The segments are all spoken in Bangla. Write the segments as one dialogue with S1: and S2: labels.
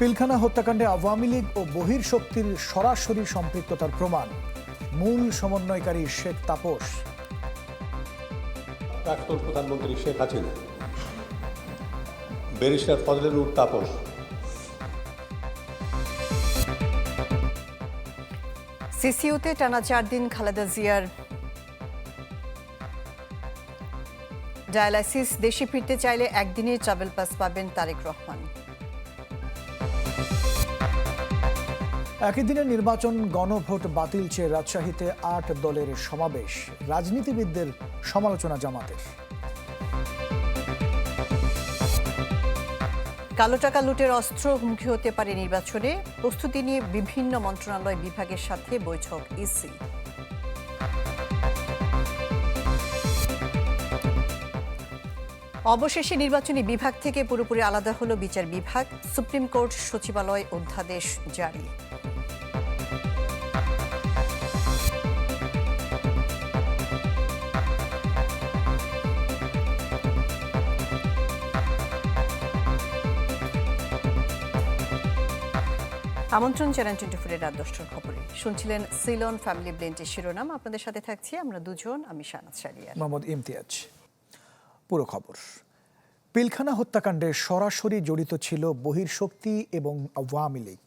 S1: পিলখানা হত্যাকাণ্ডে আওয়ামী লীগ ও বহির শক্তির সরাসরি সম্পৃক্ততার প্রমাণ। মূল সমন্বয়কারী শেখ তাপস।
S2: প্রাক্তন প্রধানমন্ত্রী শেখ হাসিনা ব্যারিস্টার ফজলেনুর তাপস।
S3: সিসিউতে টানা চার দিন খালেদা জিয়ার ডায়ালাইসিস। দেশে ফিরতে চাইলে একদিনের ট্রাভেল পাস পাবেন তারেক রহমান।
S1: একই দিনে নির্বাচন গণভোট বাতিল চেয়ে রাজশাহীতে আট দলের সমাবেশ। রাজনীতিবিদদের সমালোচনা জামাতের।
S3: কালো টাকা লুটের অস্ত্র হুমকি হতে পারে নির্বাচনে। প্রস্তুতি নিয়ে বিভিন্ন মন্ত্রণালয় বিভাগের সাথে বৈঠক, ইসি। অবশেষে নির্বাচনী বিভাগ থেকে পুরোপুরি আলাদা হলো বিচার বিভাগ, সুপ্রিম কোর্ট, সচিবালয়, অধ্যাদেশ জারি। আমন্ত্রণ চ্যানেল টোয়েন্টি ফোরের রাত দশটার খবরে। শুনছিলেন সিলন ফ্যামিলি ব্লেন্টের শিরোনাম। আপনাদের সাথে থাকছি আমরা দুজন, আমি শানাত সারিয়া
S1: মোহাম্মদ ইমতিয়াজ। পুরো খবর। পিলখানা হত্যাকাণ্ডে সরাসরি জড়িত ছিল বহির্শক্তি এবং আওয়ামী লীগ।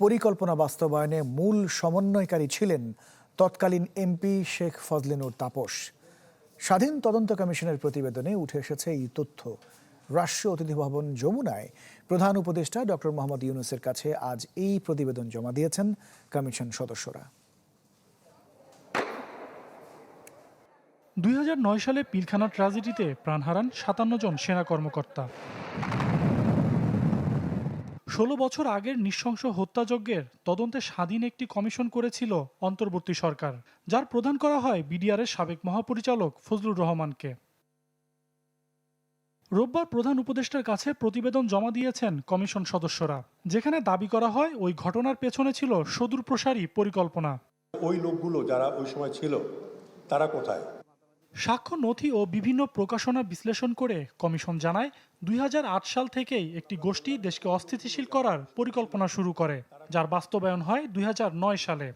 S1: পরিকল্পনা বাস্তবায়নে মূল সমন্বয়কারী ছিলেন তৎকালীন এমপি শেখ ফজলিনুর তাপস। স্বাধীন তদন্ত কমিশনের প্রতিবেদনে উঠে এসেছে এই তথ্য। রাষ্ট্রীয় অতিথি ভবন যমুনায় প্রধান উপদেষ্টা ডক্টর মোহাম্মদ ইউনুসের কাছে আজ এই প্রতিবেদন জমা দিয়েছেন কমিশন সদস্যরা।
S4: দুই হাজার নয় সালে পিলখানা ট্র্যাজেডিতে প্রাণ হারান সাতান্ন জন সেনা কর্মকর্তা। ষোলো বছর আগের নৃশংস হত্যাযজ্ঞের তদন্তে স্বাধীন একটি কমিশন করেছিল অন্তর্বর্তী সরকার, যার প্রদান করা হয় বিডিআরের সাবেক মহাপরিচালক ফজলুর রহমানকে। রোববার প্রধান উপদেষ্টার কাছে প্রতিবেদন জমা দিয়েছেন কমিশন সদস্যরা, যেখানে দাবি করা হয় ওই ঘটনার পেছনে ছিল সুদূরপ্রসারী পরিকল্পনা।
S2: ওই লোকগুলো যারা ওই সময় ছিল, তারা কোথায়?
S4: সাক্ষ্য, নথি ও বিভিন্ন প্রকাশনা বিশ্লেষণ করে কমিশন জানায় দুই হাজার আট সাল থেকেই একটি গোষ্ঠী দেশকে অস্থিতিশীল করার পরিকল্পনা শুরু করে, যার বাস্তবায়ন হয় দুই হাজার নয় সালে।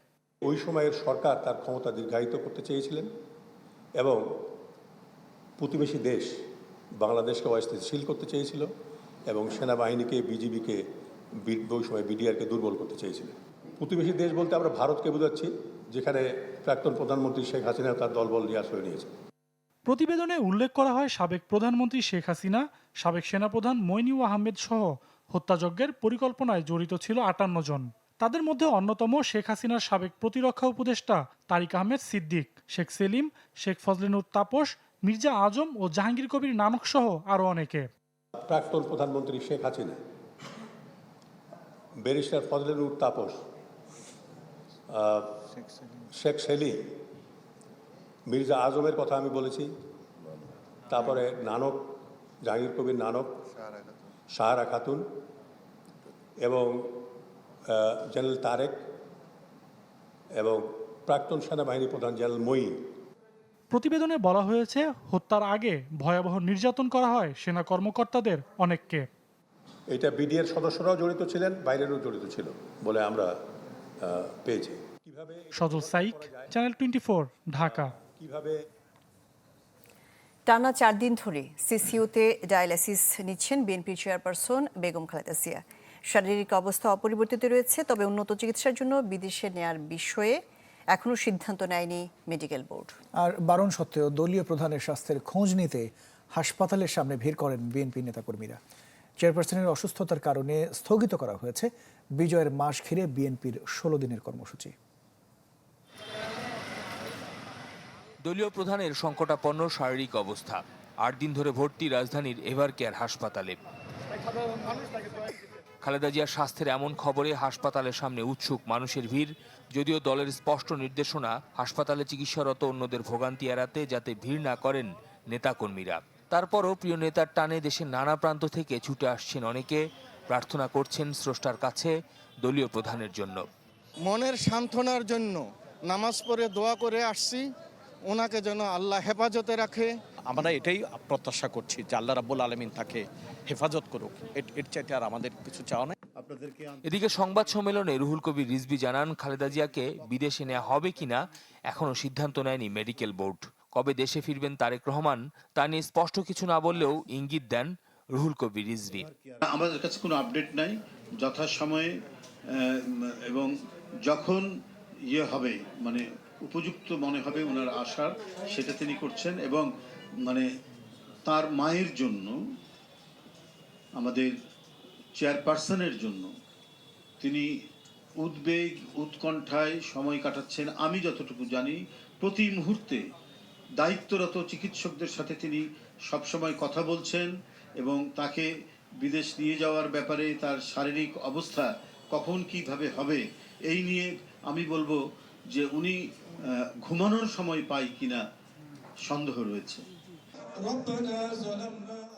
S2: ওই সময়ের সরকার তার ক্ষমতা দীর্ঘায়িত করতে চেয়েছিলেন এবং প্রতিবেশী দেশ বাংলাদেশকে অস্থিতিশীল করতে চেয়েছিল এবং সেনাবাহিনীকে, বিজিবিকে ওই সময় বিডিআরকে দুর্বল করতে চেয়েছিলেন। প্রতিবেশী দেশ বলতে আমরা ভারতকে বোঝাচ্ছি যেখানে প্রাক্তন প্রধানমন্ত্রী শেখ হাসিনা তার দলবল নিয়ে আশ্রয় নিয়েছে
S4: প্রতিবেদনে উল্লেখ করা হয় সাবেক প্রধানমন্ত্রী শেখ হাসিনা সাবেক সেনাপ্রধান মইনিউ আহমেদ সহ হত্যাযজ্ঞের পরিকল্পনায় জড়িত ছিল আটান্ন জন। তাদের মধ্যে অন্যতম শেখ হাসিনার সাবেক প্রতিরক্ষা উপদেষ্টা তারিক আহমেদ সিদ্দিক শেখ সেলিম শেখ ফজলিনুর তাপস মির্জা আজম ও জাহাঙ্গীর কবির নানক সহ আরও অনেকে।
S2: প্রাক্তন প্রধানমন্ত্রী শেখ হাসিনা ব্যারিস্টার ফজলেনুর তাপস শেখ সেলিম মির্জা আজমের কথা আমি বলেছি তারপরে নানক জাহাঙ্গীর কবির নানক সাহারা খাতুন। এবং জেনারেল তারেক এবং প্রাক্তন সেনাবাহিনী প্রধান জেনারেল মঈন।
S4: প্রতিবেদনে বলা হয়েছে হত্যার আগে ভয়াবহ নির্যাতন করা হয় সেনা কর্মকর্তাদের অনেককে।
S2: এটা বিডিএর সদস্যরাও জড়িত ছিলেন বাইরেরও জড়িত ছিল বলে আমরা পেয়েছি।
S4: Sajal Saik channel twenty Dhaka.
S2: কীভাবে
S3: টানা চার দিন ধরে সিসিউতে ডায়ালাইসিস নিচ্ছেন বিএনপির চেয়ারপারসন বেগম খালেদা জিয়া। শারীরিক অবস্থা অপরিবর্তিত রয়েছে তবে উন্নত চিকিৎসার জন্য বিদেশে নেয়ার বিষয়ে এখনও সিদ্ধান্ত নেয়নি মেডিকেল বোর্ড।
S1: আর বারণ সত্ত্বেও দলীয় প্রধানের স্বাস্থ্যের খোঁজ নিতে হাসপাতালের সামনে ভিড় করেন বিএনপি নেতাকর্মীরা। চেয়ারপারসনের অসুস্থতার কারণে স্থগিত করা হয়েছে বিজয়ের মাস ঘিরে বিএনপির ষোলো দিনের কর্মসূচি।
S5: দলীয় প্রধানের সংকটাপন্ন শারীরিক অবস্থা। আট দিন ধরে ভর্তি রাজধানীর এভার কেয়ার হাসপাতালে। খালেদা জিয়ার স্বাস্থ্যের এমন খবরে হাসপাতালের সামনে উৎসুক মানুষের ভিড়, যদিও দলের স্পষ্ট নির্দেশনা, হাসপাতালে চিকিৎসারত অন্যদের ভোগান্তি এড়াতে যাতে ভিড় না করেন নেতাকর্মীরা। তারপরও প্রিয় নেতার টানে দেশের নানা প্রান্ত থেকে ছুটে আসছেন অনেকে। প্রার্থনা করছেন স্রষ্টার কাছে, দলীয় প্রধানের জন্য।
S6: মনের সান্ত্বনার জন্য নামাজ পড়ে দোয়া করে আসছি। ওনাকে যেন আল্লাহ হেফাজতে রাখে।
S7: আমরা এটাই প্রত্যাশা করছি যে আল্লাহ রাব্বুল আলমিন তাকে হেফাজত করুক। এর- চাইতে আর আমাদের কিছু চাওয়া নাই।
S5: এদিকে সংবাদ সম্মেলনে রুহুল কবির রিজভি জানান খালেদা জিয়াকে বিদেশে নেওয়া হবে কিনা এখনও সিদ্ধান্ত নেয়নি মেডিকেল বোর্ড। কবে দেশে ফিরবেন তারেক রহমান তা নিয়ে স্পষ্ট কিছু না বললেও ইঙ্গিত দেন রুহুল কবির রিজভি।
S7: আমাদের কাছে কোনো আপডেট নাই। যথাসময়ে এবং যখন ইয়ে হবে মানে উপযুক্ত মনে হবে ওনার আশার, সেটা তিনি করছেন এবং মানে তার মায়ের জন্য, আমাদের চেয়ারপারসনের জন্য তিনি উদ্বেগ, উৎকণ্ঠায় সময় কাটাচ্ছেন। আমি যতটুকু জানি, প্রতি মুহূর্তে দায়িত্বরত চিকিৎসকদের সাথে তিনি সবসময় কথা বলছেন এবং তাকে বিদেশ নিয়ে যাওয়ার ব্যাপারে তার শারীরিক অবস্থা কখন কীভাবে হবে, এই নিয়ে আমি বলব যে উনি ঘুমানোর সময় পাই কিনা সন্দেহ রয়েছে।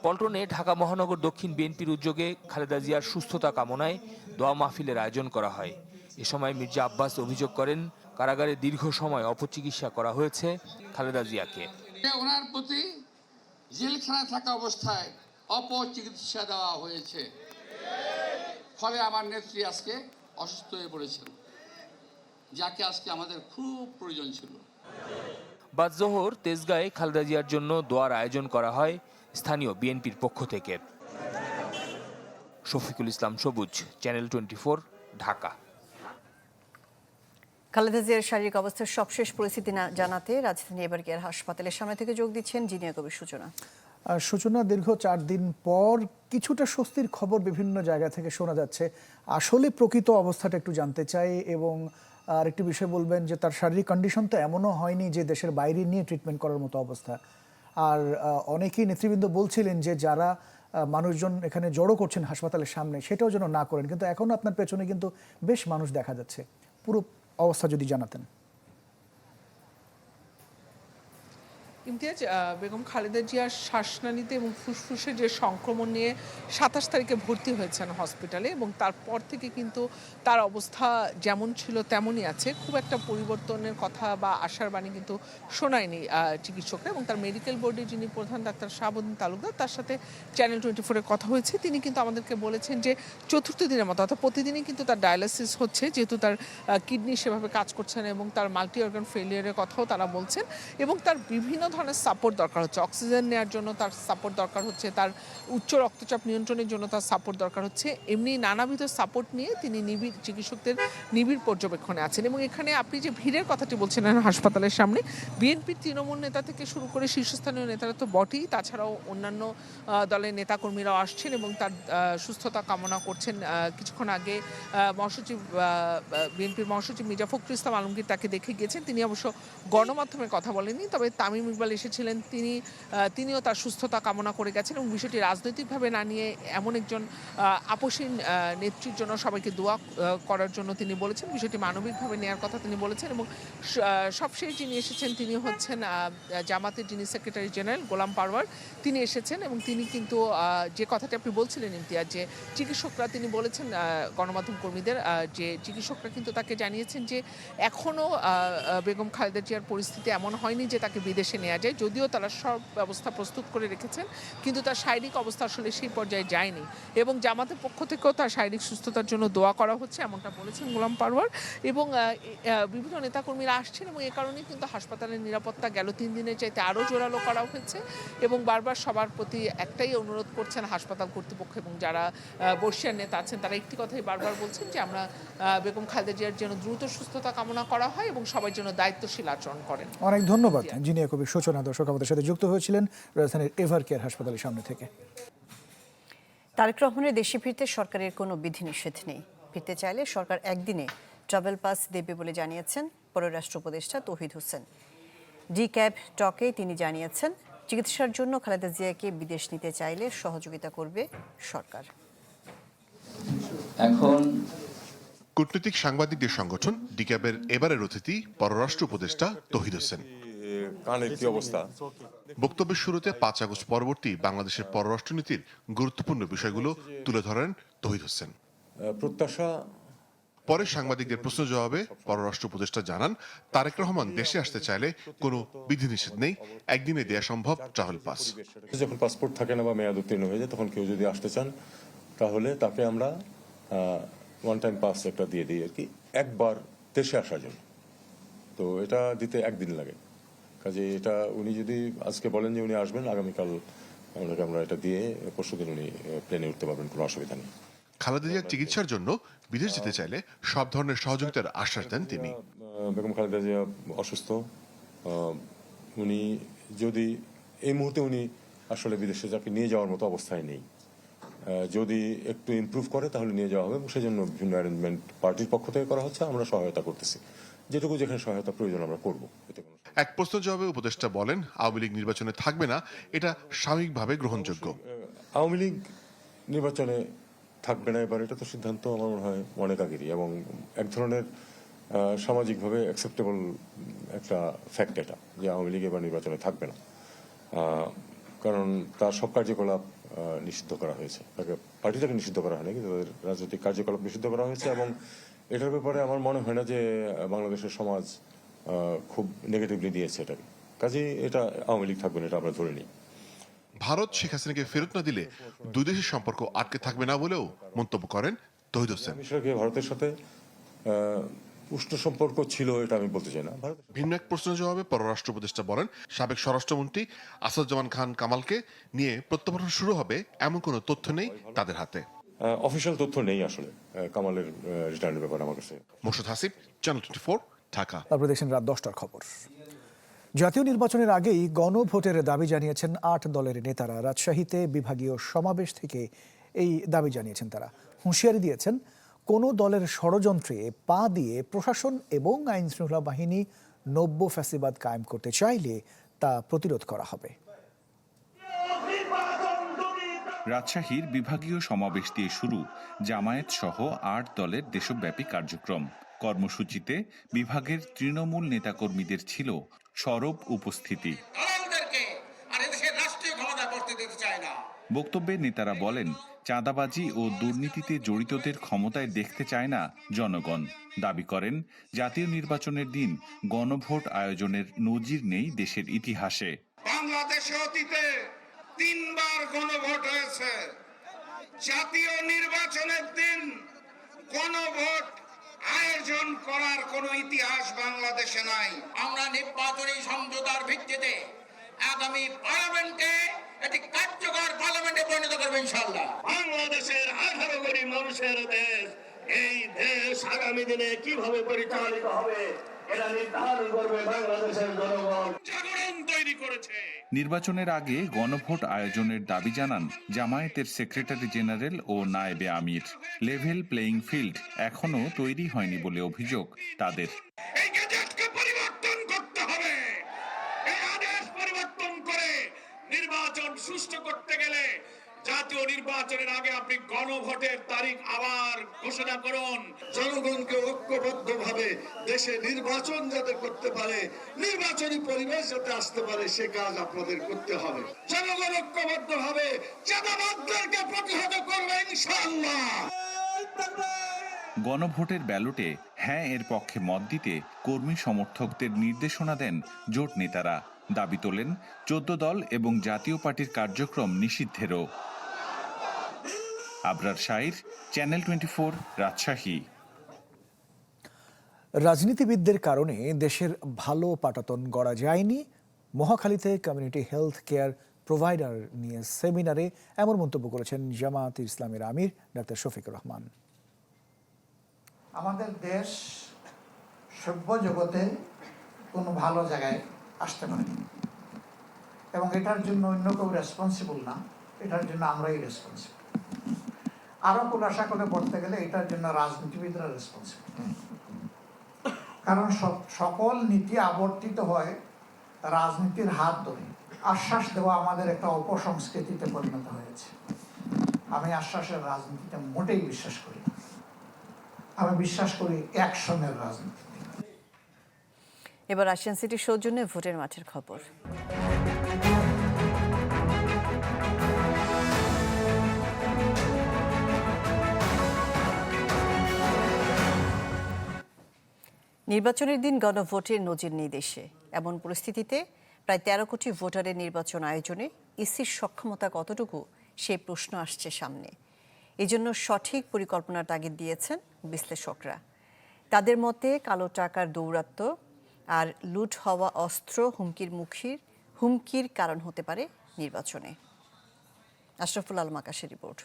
S5: পল্টনে ঢাকা মহানগর দক্ষিণ বিএনপির উদ্যোগে খালেদা জিয়ার সুস্থতা কামনায় দোয়া মাহফিলের আয়োজন করা হয়। এ সময় মির্জা আব্বাস অভিযোগ করেন কারাগারে দীর্ঘ সময় অপচিকিৎসা করা হয়েছে খালেদা জিয়াকে।
S8: ওনার প্রতি জেলখানায় থাকা অবস্থায় অপচিকিৎসা দেওয়া হয়েছে। ফলে আমার নেত্রী আজকে অসুস্থ হয়ে পড়েছেন। যাকে আজকে আমাদের খুব প্রয়োজন ছিল।
S5: বাদ জোহর তেজগাঁয়ে খালেদা জিয়ার জন্য দোয়ার আয়োজন করা হয় স্থানীয় বিএনপির পক্ষ থেকে। শফিকুল ইসলাম সবুজ চ্যানেল টোয়েন্টি ঢাকা।
S3: খালেদা জিয়ার শারীরিক অবস্থার সবশেষ পরিস্থিতি না জানাতে রাজধানী এবার কেয়ার হাসপাতালের সামনে থেকে যোগ দিচ্ছেন জিনিয়া কবির সূচনা।
S1: সূচনা দীর্ঘ চার দিন পর কিছুটা স্বস্তির খবর বিভিন্ন জায়গা থেকে শোনা যাচ্ছে। আসলে প্রকৃত অবস্থাটা একটু জানতে চাই এবং আর একটি বিষয় বলবেন যে তার শারীরিক কন্ডিশন তো এমনও হয়নি যে দেশের বাইরে নিয়ে ট্রিটমেন্ট করার মতো অবস্থা। আর অনেকেই নেতৃবৃন্দ বলছিলেন যে যারা মানুষজন এখানে জড়ো করছেন হাসপাতালের সামনে, সেটাও যেন না করেন। কিন্তু এখনও আপনার পেছনে কিন্তু বেশ মানুষ দেখা যাচ্ছে। পুরো অবস্থা যদি জানাতেন।
S9: ইমতিয়াজ বেগম খালেদা জিয়ার শ্বাসনালীতে এবং ফুসফুসে যে সংক্রমণ নিয়ে সাতাশ তারিখে ভর্তি হয়েছেন হসপিটালে এবং তারপর থেকে কিন্তু তার অবস্থা যেমন ছিল তেমনই আছে। খুব একটা পরিবর্তনের কথা বা আশার বাণী কিন্তু শোনায়নি চিকিৎসকরা এবং তার মেডিকেল বোর্ডের যিনি প্রধান ডাক্তার শাহাবুদ্দিন তালুকদার, তার সাথে চ্যানেল টোয়েন্টি ফোরে কথা হয়েছে। তিনি কিন্তু আমাদেরকে বলেছেন যে চতুর্থ দিনের মতো, অর্থাৎ প্রতিদিনই কিন্তু তার ডায়ালিসিস হচ্ছে, যেহেতু তার কিডনি সেভাবে কাজ করছে না এবং তার মাল্টি অর্গান ফেলিয়ারের কথাও তারা বলছেন এবং তার বিভিন্ন ধরনের সাপোর্ট দরকার হচ্ছে। অক্সিজেন নেওয়ার জন্য তার সাপোর্ট দরকার হচ্ছে, তার উচ্চ রক্তচাপ নিয়ন্ত্রণের জন্য তার সাপোর্ট দরকার হচ্ছে। এমনি নানাবিধ সাপোর্ট নিয়ে তিনি নিবিড় চিকিৎসকদের নিবিড় পর্যবেক্ষণে আছেন। এবং এখানে আপনি যে ভিড়ের কথাটি বলছিলেন হাসপাতালের সামনে বিএনপির তৃণমূল নেতা থেকে শুরু করে শীর্ষস্থানীয় নেতারা তো বটেই। তাছাড়াও অন্যান্য দলের নেতাকর্মীরাও আসছেন এবং তার সুস্থতা কামনা করছেন। কিছুক্ষণ আগে মহাসচিব বিএনপির মহাসচিব মির্জা ফখরুল ইসলাম আলমগীর তাকে দেখে গিয়েছেন। তিনি অবশ্য গণমাধ্যমে কথা বলেননি, তবে তামিম ইকবাল এসেছিলেন, তিনি তিনিও তার সুস্থতা কামনা করে গেছেন এবং বিষয়টি রাজনৈতিকভাবে না নিয়ে এমন একজন আপসীন নেত্রীর জন্য সবাইকে দোয়া করার জন্য তিনি বলেছেন। বিষয়টি মানবিকভাবে নেওয়ার কথা তিনি বলেছেন এবং সবশেষ যিনি এসেছেন তিনি হচ্ছেন জামাতের যিনি সেক্রেটারি জেনারেল গোলাম পারওয়ার। তিনি এসেছেন এবং তিনি কিন্তু যে কথাটি আপনি বলছিলেন ইমতিয়াজ, যে চিকিৎসকরা তিনি বলেছেন গণমাধ্যম কর্মীদের যে চিকিৎসকরা কিন্তু তাকে জানিয়েছেন যে এখনও বেগম খালেদা জিয়ার পরিস্থিতি এমন হয়নি যে তাকে বিদেশে নেওয়া যায় যদিও তারা সব ব্যবস্থা প্রস্তুত করে রেখেছেন কিন্তু তার শারীরিক অবস্থা আসলে সেই পর্যায়ে যায়নি। এবং জামাতের পক্ষ থেকেও তার শারীরিক সুস্থতার জন্য দোয়া করা হচ্ছে এমনটা বলেছেন গোলাম পারওয়ার। এবং বিভিন্ন নেতাকর্মীরা আসছেন এবং এ কারণেই কিন্তু হাসপাতালের নিরাপত্তা গেল। তিন দিনের চাইতে আরও জোরালো করা হয়েছে এবং বারবার সবার প্রতি একটাই অনুরোধ করছেন হাসপাতাল কর্তৃপক্ষ এবং যারা বর্ষিয়ার নেতা আছেন তারা একটি কথাই বারবার বলছেন যে আমরা বেগম খালেদা জিয়ার যেন দ্রুত সুস্থতা কামনা করা হয় এবং সবাই যেন দায়িত্বশীল আচরণ করেন।
S1: অনেক ধন্যবাদ জিনিয়া কবির সূচনা দর্শক আমাদের সাথে যুক্ত হয়েছিলেন রাজধানীর এভার কেয়ার হাসপাতালের সামনে থেকে।
S3: তারেক রহমানের দেশে ফিরতে সরকারের কোনো বিধিনিষেধ নেই। ফিরতে চাইলে সরকার একদিনে ট্রাভেল পাস দেবে বলে জানিয়েছেন পররাষ্ট্র উপদেষ্টা তৌহিদ হোসেন। ডি ক্যাব টকে তিনি জানিয়েছেন চিকিৎসার জন্য খালেদা জিয়াকে বিদেশ নিতে চাইলে সহযোগিতা করবে সরকার।
S10: এখন
S11: কূটনৈতিক সাংবাদিকদের সংগঠন ডিক্যাবের এবারের অতিথি পররাষ্ট্র উপদেষ্টা তহিদ হোসেন।
S12: কানের কি অবস্থা?
S11: বক্তব্যের শুরুতে পাঁচ আগস্ট পরবর্তী বাংলাদেশের পররাষ্ট্রনীতির গুরুত্বপূর্ণ বিষয়গুলো তুলে ধরেন তহিদ হোসেন।
S12: প্রত্যাশা?
S11: পরে সাংবাদিকদের প্রশ্ন জবাবে পররাষ্ট্র উপদেষ্টা জানান তারেক রহমান দেশে আসতে চাইলে কোনো বিধিনিষেধ নেই একদিনে দেয়া সম্ভব ট্রাভেল পাস।
S12: যখন পাসপোর্ট থাকে না বা মেয়াদ উত্তীর্ণ হয়ে যায় তখন কেউ যদি আসতে চান তাহলে তাকে আমরা ওয়ান টাইম পাস একটা দিয়ে দিই আর কি একবার দেশে আসার জন্য। তো এটা দিতে একদিন লাগে। কাজে এটা উনি যদি আজকে বলেন যে উনি আসবেন আগামীকাল আপনাকে আমরা এটা দিয়ে পরশু দিন উনি প্লেনে উঠতে পারবেন কোনো অসুবিধা নেই।
S11: খালেদা জিয়ার চিকিৎসার জন্য বিদেশ যেতে চাইলে সব ধরনের সহযোগিতার আশ্বাস দেন তিনি।
S12: বেগম খালেদা জিয়া অসুস্থ। উনি যদি এই মুহূর্তে উনি আসলে বিদেশে যাকে নিয়ে যাওয়ার মতো অবস্থায় নেই যদি একটু ইমপ্রুভ করে তাহলে নিয়ে যাওয়া হবে এবং সেজন্য বিভিন্ন অ্যারেঞ্জমেন্ট পার্টির পক্ষ থেকে করা হচ্ছে আমরা সহায়তা করতেছি। যেটুকু যেখানে সহায়তা প্রয়োজন আমরা করব এতে
S11: এক প্রশ্ন জবাবে উপদেষ্টা বলেন, আওয়ামী লীগ নির্বাচনে থাকবে না, এটা সাময়িকভাবে গ্রহণযোগ্য।
S12: আওয়ামী লীগ নির্বাচনে থাকবে না এবার, এটা তো সিদ্ধান্ত আমার মনে হয় অনেক আগেরই এবং এক ধরনের সামাজিকভাবে অ্যাকসেপ্টেবল একটা ফ্যাক্ট এটা যে আওয়ামী লীগ এবার নির্বাচনে থাকবে না। কারণ তার সব কার্যকলাপ নিষিদ্ধ করা হয়েছে। তাকে পার্টি পার্টিটাকে নিষিদ্ধ করা হয়নি, কিন্তু তাদের রাজনৈতিক কার্যকলাপ নিষিদ্ধ করা হয়েছে এবং এটার ব্যাপারে আমার মনে হয় না যে বাংলাদেশের সমাজ খুব নেগেটিভলি দিয়েছে এটাকে। কাজেই এটা আওয়ামী লীগ থাকবে না এটা আমরা ধরে নিই।
S11: ভারত শেখ হাসিনাকে ফেরত না দিলে দুই দেশের সম্পর্ক আটকে থাকবে না বলেও মন্তব্য করেন তহিদ হোসেন।
S12: ভারতের সাথে উষ্ণ সম্পর্ক ছিল এটা আমি বলতে চাই না।
S11: ভিন্ন এক প্রশ্নের জবাবে পররাষ্ট্র উপদেষ্টা বলেন সাবেক স্বরাষ্ট্রমন্ত্রী আসাদুজ্জামান খান কামালকে নিয়ে প্রত্যাবর্তন শুরু হবে এমন কোনো তথ্য নেই তাদের হাতে।
S12: অফিসিয়াল তথ্য নেই আসলে কামালের রিটার্নের ব্যাপারে আমার কাছে।
S11: Morshed Hasib channel twenty Dhaka.
S1: তারপরে দেখছেন রাত দশটার খবর। জাতীয় নির্বাচনের আগেই গণভোটের দাবি জানিয়েছেন আট দলের নেতারা। রাজশাহীতে বিভাগীয় সমাবেশ থেকে এই দাবি জানিয়েছেন তারা। হুঁশিয়ারি দিয়েছেন কোনো দলের ষড়যন্ত্রে পা দিয়ে প্রশাসন এবং আইন শৃঙ্খলা বাহিনী নব্য ফ্যাসিবাদ কায়েম করতে চাইলে তা প্রতিরোধ করা হবে।
S10: রাজশাহীর বিভাগীয় সমাবেশ দিয়ে শুরু জামায়াত সহ আট দলের দেশব্যাপী কার্যক্রম। কর্মসূচিতে বিভাগের তৃণমূল নেতাকর্মীদের ছিল সরব উপস্থিতি। বক্তব্যে নেতারা বলেন চাঁদাবাজি ও দুর্নীতিতে জড়িতদের ক্ষমতায় দেখতে চায় না জনগণ। দাবি করেন জাতীয় নির্বাচনের দিন গণভোট আয়োজনের নজির নেই দেশের ইতিহাসে।
S8: বাংলাদেশে অতীতে তিনবার গণভোট হয়েছে। জাতীয় নির্বাচনের দিন গণভোট আয়োজন করার কোনো ইতিহাস বাংলাদেশে নাই। আমরা নির্বাচনী সমঝোতার ভিত্তিতে আগামী পার্লামেন্টে একটি কার্যকর পার্লামেন্টে পরিণত করবে ইনশাল্লাহ বাংলাদেশের আঠারো কোটি মানুষের দেশ, এই দেশ আগামী দিনে কীভাবে পরিচালিত হবে? এটা নির্ধারণ করবে বাংলাদেশের জনগণ। তৈরি করেছে।
S10: নির্বাচনের আগে গণভোট আয়োজনের দাবি জানান জামায়াতের সেক্রেটারি জেনারেল ও নায়েবে আমির। লেভেল প্লেইং ফিল্ড এখনও তৈরি হয়নি বলে অভিযোগ তাদের।
S8: সুষ্ঠু করতে গেলে জাতীয় নির্বাচনের আগে আপনি গণভোটের তারিখ আবার ঘোষণা করুন। জনগণকে ঐক্যবদ্ধ ভাবে দেশে নির্বাচন যাতে করতে পারে নির্বাচনী পরিবেশ যাতে আসতে পারে সে কাজ আপনাদের করতে হবে। জনগণ ঐক্যবদ্ধ ভাবে চাঁদাবাদদেরকে প্রতিহত করবে ইনশাআল্লাহ।
S10: গণভোটের ব্যালটে হ্যাঁ এর পক্ষে মত দিতে কর্মী সমর্থকদের নির্দেশনা দেন জোট নেতারা। দাবি তোলেন চোদ্দ দল এবং জাতীয় পার্টির কার্যক্রম নিষিদ্ধেরও। Abrar Shahir channel twenty four Rajshahi.
S1: রাজনীতিবিদদের কারণে দেশের ভালো পাটাতন গড়া যায়নি। মহাখালীতে কমিউনিটি হেলথ কেয়ার প্রোভাইডার নিয়ে সেমিনারে এমন মন্তব্য করেছেন জামাত ইসলামের আমির ডাক্তার শফিকুর রহমান।
S13: আমাদের দেশ সভ্য জগতে কোনো ভালো জায়গায় আসতে পারেনি। এবং এটার জন্য অন্য কেউ রেসপন্সিবল না এটার জন্য আমরাই রেসপন্সিবল আরও খোলাসা করে পড়তে গেলে এটার জন্য রাজনীতিবিদরা রেসপন্সিবল কারণ সব- সকল নীতি আবর্তিত হয় রাজনীতির হাত ধরে। আশ্বাস দেওয়া আমাদের একটা অপসংস্কৃতিতে পরিণত হয়েছে। আমি আশ্বাসের রাজনীতিতে মোটেই বিশ্বাস করি না। আমি বিশ্বাস করি অ্যাকশনের রাজনীতি
S3: এবার রাশিয়ান সিটির সৌজন্যে ভোটের মাঠের খবর। নির্বাচনের দিন গণভোটের নজির নেই দেশে। এমন পরিস্থিতিতে প্রায় তেরো কোটি ভোটারের নির্বাচন আয়োজনে ইসির সক্ষমতা কতটুকু সেই প্রশ্ন আসছে সামনে। এজন্য সঠিক পরিকল্পনার তাগিদ দিয়েছেন বিশ্লেষকরা। তাদের মতে কালো টাকার দৌরাত্ম্য আর লুট হওয়া অস্ত্র হুমকির মুখির, হুমকির কারণ হতে পারে নির্বাচনে। আশরাফুল আলম আকাশের রিপোর্ট।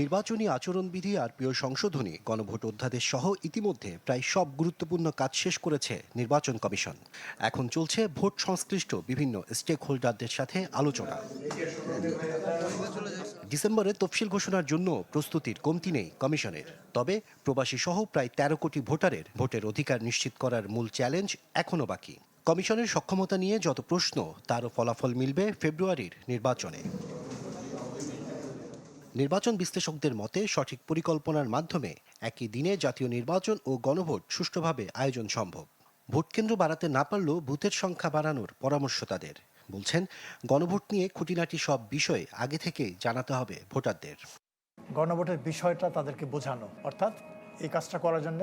S14: নির্বাচনী আচরণবিধি আর প্রিয় সংশোধনী, গণভোট অধ্যাদেশ সহ ইতিমধ্যে প্রায় সব গুরুত্বপূর্ণ কাজ শেষ করেছে নির্বাচন কমিশন। এখন চলছে ভোট সংশ্লিষ্ট বিভিন্ন স্টেক হোল্ডারদের সাথে আলোচনা। ডিসেম্বরে তফসিল ঘোষণার জন্য প্রস্তুতির কমতি নেই কমিশনের। তবে প্রবাসী সহ প্রায় তেরো কোটি ভোটারের ভোটের অধিকার নিশ্চিত করার মূল চ্যালেঞ্জ এখনও বাকি। কমিশনের সক্ষমতা নিয়ে যত প্রশ্ন, তারও ফলাফল মিলবে ফেব্রুয়ারির নির্বাচনে। নির্বাচন বিশ্লেষকদের মতে, সঠিক পরিকল্পনার মাধ্যমে একই দিনে জাতীয় নির্বাচন ও গণভোট সুষ্ঠুভাবে আয়োজন সম্ভব। ভোটকেন্দ্র বাড়াতে না পারলেও বুথের সংখ্যা বাড়ানোর পরামর্শ তাদের। বলছেন, গণভোট নিয়ে খুঁটিনাটি সব বিষয়ে আগে থেকেই জানাতে হবে ভোটারদের।
S15: গণভোটের বিষয়টা তাদেরকে বোঝানো, অর্থাৎ এই কাজটা করার জন্য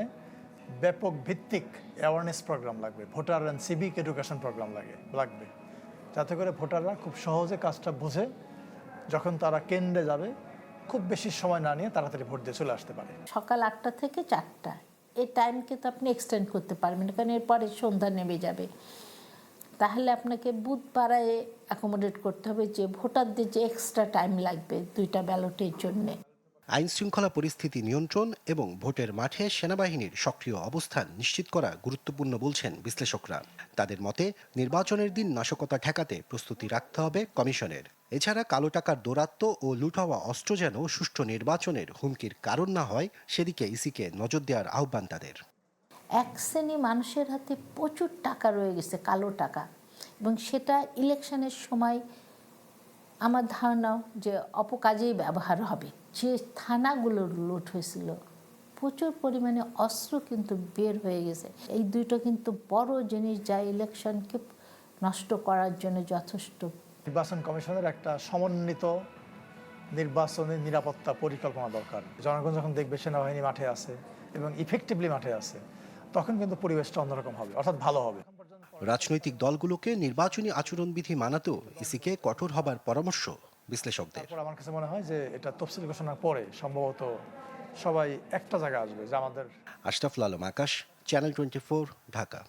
S15: ব্যাপক ভিত্তিক অ্যাওয়ারনেস প্রোগ্রাম লাগবে, voter and civic education programme লাগে, লাগবে। যাতে করে ভোটাররা খুব সহজে কাজটা বুঝে, যখন তারা কেন্দ্রে যাবে খুব বেশি সময় না নিয়ে তাড়াতাড়ি ভোট দিয়ে চলে আসতে পারে।
S16: সকাল আটটা থেকে চারটা। এই টাইমকে তো আপনি এক্সটেন্ড করতে পারবেন কারণ এরপরে সন্ধ্যা নেমে যাবে। তাহলে আপনাকে বুথ পাড়ায় অ্যাকোমোডেট করতে হবে যে ভোটারদের যে এক্সট্রা টাইম লাগবে দুইটা ব্যালটের জন্যে।
S14: আইন শৃঙ্খলা পরিস্থিতি নিয়ন্ত্রণ এবং ভোটের মাঠে সেনাবাহিনীর সক্রিয় অবস্থান নিশ্চিত করা গুরুত্বপূর্ণ বলছেন বিশ্লেষকরা। তাদের মতে, নির্বাচনের দিন নাশকতা ঠেকাতে প্রস্তুতি রাখতে হবে কমিশনের। এছাড়া কালো টাকার দৌরাত্ম্য ও লুট হওয়া অস্ত্র যেন সুষ্ঠু নির্বাচনের হুমকির কারণ না হয়, সেদিকে ইসিকে নজর দেওয়ার আহ্বান তাদের।
S16: এক শ্রেণি মানুষের হাতে প্রচুর টাকা রয়ে গেছে, কালো টাকা। এবং সেটা ইলেকশনের সময় আমার ধারণা যে অপকাজেই ব্যবহার হবে। যে থানাগুলো লুট হয়েছিল প্রচুর পরিমাণে অস্ত্র কিন্তু বের হয়ে গেছে। এই দুটো কিন্তু বড় জিনিস যা ইলেকশনকে নষ্ট করার জন্য যথেষ্ট।
S15: নির্বাচন কমিশনের একটা সমন্বিত নির্বাচনের নিরাপত্তা পরিকল্পনা দরকার। জনগণ যখন দেখবে সেনাবাহিনী মাঠে আছে এবং ইফেক্টিভলি মাঠে আছে তখন কিন্তু পরিবেশটা অন্যরকম হবে অর্থাৎ ভালো হবে।
S14: রাজনৈতিক দলগুলোকে নির্বাচনী আচরণবিধি মানাতেও ইসিকে কঠোর হবার পরামর্শ বিশ্লেষকদের।
S15: তারপর আমার কাছে মনে হয় যে এটা তফসিল ঘোষণার পরে সম্ভবত সবাই একটা জায়গায় আসবে যে আমাদের
S14: আশরাফুল আলম আকাশ চ্যানেল টোয়েন্টি ঢাকা।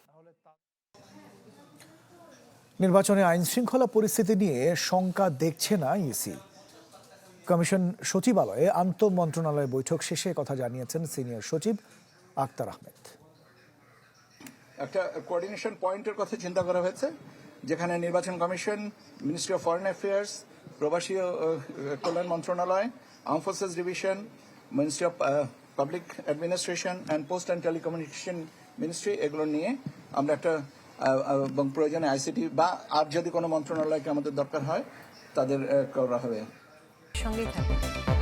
S1: নির্বাচনে আইন শৃঙ্খলা পরিস্থিতি নিয়ে শঙ্কা দেখছে না ইসি। কমিশন সচিবালয়ে আন্তঃ মন্ত্রণালয় বৈঠক শেষে কথা জানিয়েছেন সিনিয়র সচিব আক্তার আহমেদ।
S17: একটা কোঅর্ডিনেশন পয়েন্টের কথা চিন্তা করা হয়েছে যেখানে নির্বাচন commission ministry of foreign affairs প্রবাসী কল্যাণ মন্ত্রণালয় arm forces division ministry of public administration and post and telecommunication ministry এগুলো নিয়ে আমরা একটা এবং প্রয়োজনে আইসিটি বা আর যদি কোনো মন্ত্রণালয়কে আমাদের দরকার হয়, তাদের করা হবে।
S3: সঙ্গেই থাকুন।